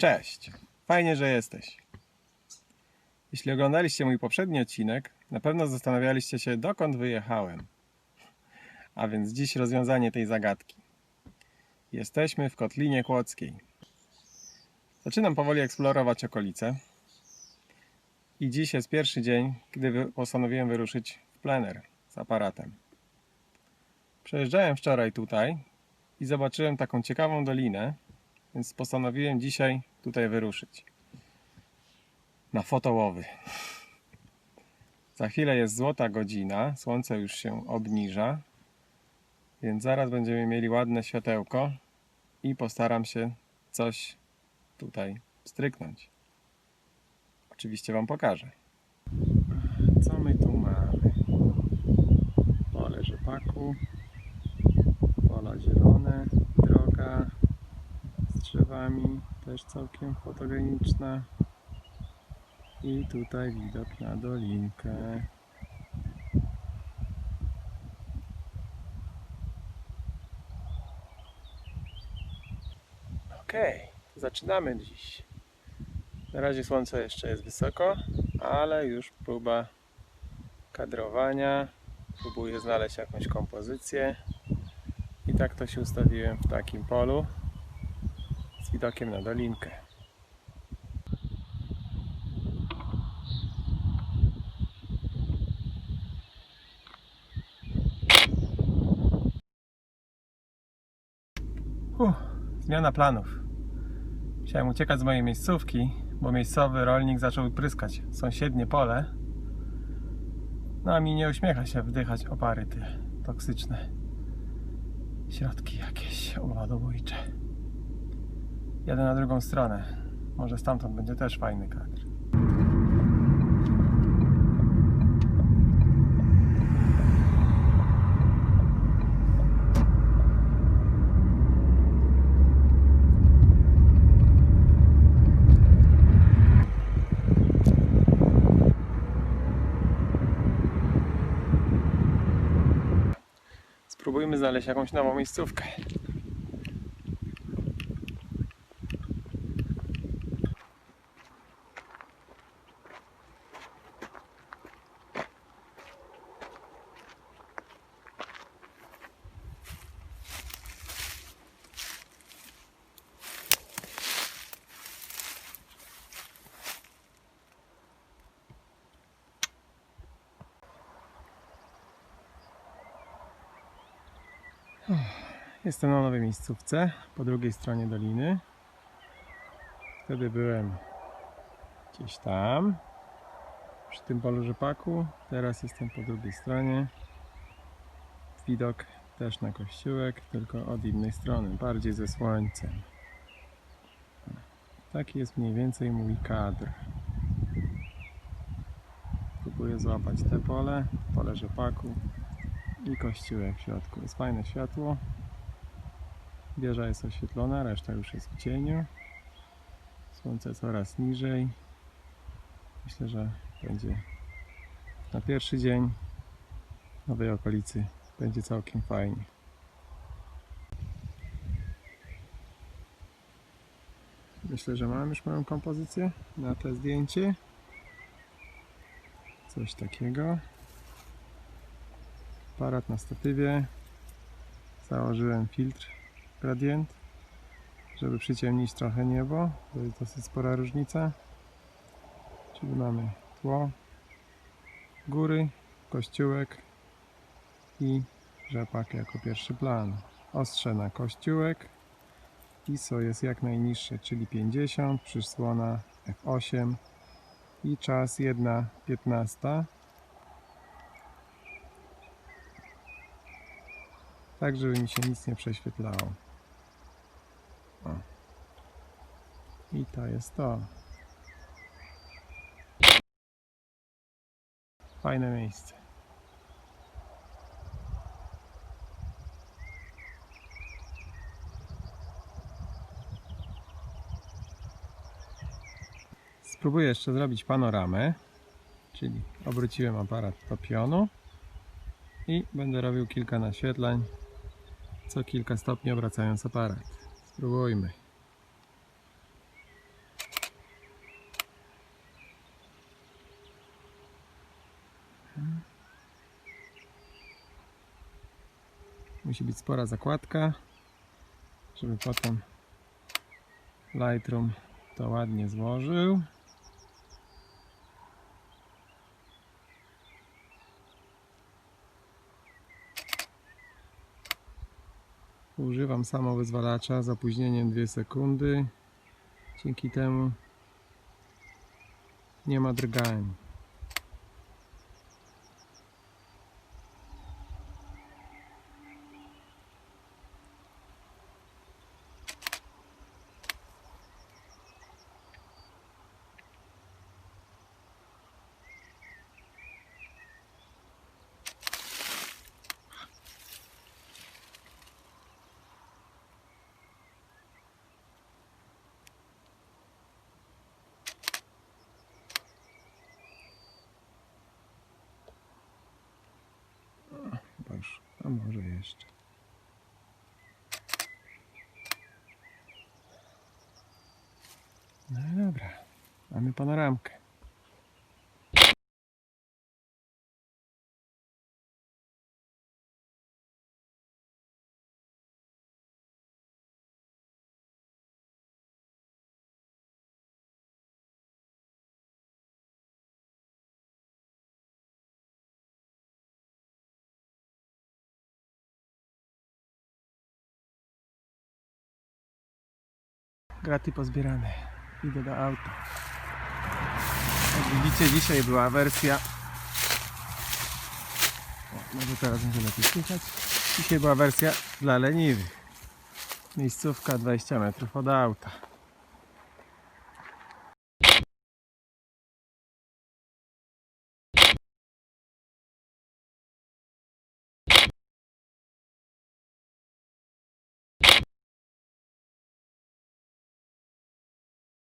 Cześć, fajnie, że jesteś. Jeśli oglądaliście mój poprzedni odcinek, na pewno zastanawialiście się, dokąd wyjechałem. A więc dziś rozwiązanie tej zagadki. Jesteśmy w Kotlinie Kłodzkiej. Zaczynam powoli eksplorować okolice. I dziś jest pierwszy dzień, gdy postanowiłem wyruszyć w plener z aparatem. Przejeżdżałem wczoraj tutaj i zobaczyłem taką ciekawą dolinę, więc postanowiłem dzisiaj tutaj wyruszyć. Na fotołowy. Za chwilę jest złota godzina, słońce już się obniża, więc zaraz będziemy mieli ładne światełko i postaram się coś tutaj stryknąć. Oczywiście Wam pokażę. Co my tu mamy? Pole rzepaku, pola zielone, droga z drzewami, też całkiem fotogeniczna. I tutaj widok na dolinkę. Okej, zaczynamy dziś. Na razie słońce jeszcze jest wysoko, ale już próba kadrowania. Próbuję znaleźć jakąś kompozycję. I tak to się ustawiłem w takim polu widokiem na dolinkę. Uff, zmiana planów. Chciałem uciekać z mojej miejscówki, bo miejscowy rolnik zaczął pryskać sąsiednie pole. No a mi nie uśmiecha się wdychać opary te toksyczne środki jakieś owadobójcze. Jadę na drugą stronę. Może stamtąd będzie też fajny kadr. Spróbujmy znaleźć jakąś nową miejscówkę. Jestem na nowej miejscówce, po drugiej stronie doliny. Wtedy byłem gdzieś tam, przy tym polu rzepaku. Teraz jestem po drugiej stronie. Widok też na kościółek, tylko od innej strony, bardziej ze słońcem. Taki jest mniej więcej mój kadr. Próbuję złapać te pole, pole rzepaku i kościółek w środku. Jest fajne światło. Wieża jest oświetlona, reszta już jest w cieniu. Słońce coraz niżej. Myślę, że będzie na pierwszy dzień nowej okolicy będzie całkiem fajnie. Myślę, że mam już moją kompozycję na to zdjęcie. Coś takiego. Aparat na statywie. Założyłem filtr gradient, żeby przyciemnić trochę niebo. To jest dosyć spora różnica. Czyli mamy tło, góry, kościółek i rzepak jako pierwszy plan. Ostrze na kościółek. ISO jest jak najniższe, czyli 50, przysłona F8 i czas 1.15. tak żeby mi się nic nie prześwietlało. I to jest to. Fajne miejsce. Spróbuję jeszcze zrobić panoramę, czyli obróciłem aparat do pionu i będę robił kilka naświetlań co kilka stopni obracając aparat. Spróbujmy. Musi być spora zakładka, żeby potem Lightroom to ładnie złożył. Używam samowyzwalacza z opóźnieniem 2 sekundy. Dzięki temu nie ma drgań. Chyba już, może jeszcze. No dobra, mamy panoramkę. Graty pozbierane. Idę do auta. Jak widzicie, dzisiaj była wersja. O, może teraz będzie lepiej słychać. Dzisiaj była wersja dla leniwych. Miejscówka 20 metrów od auta.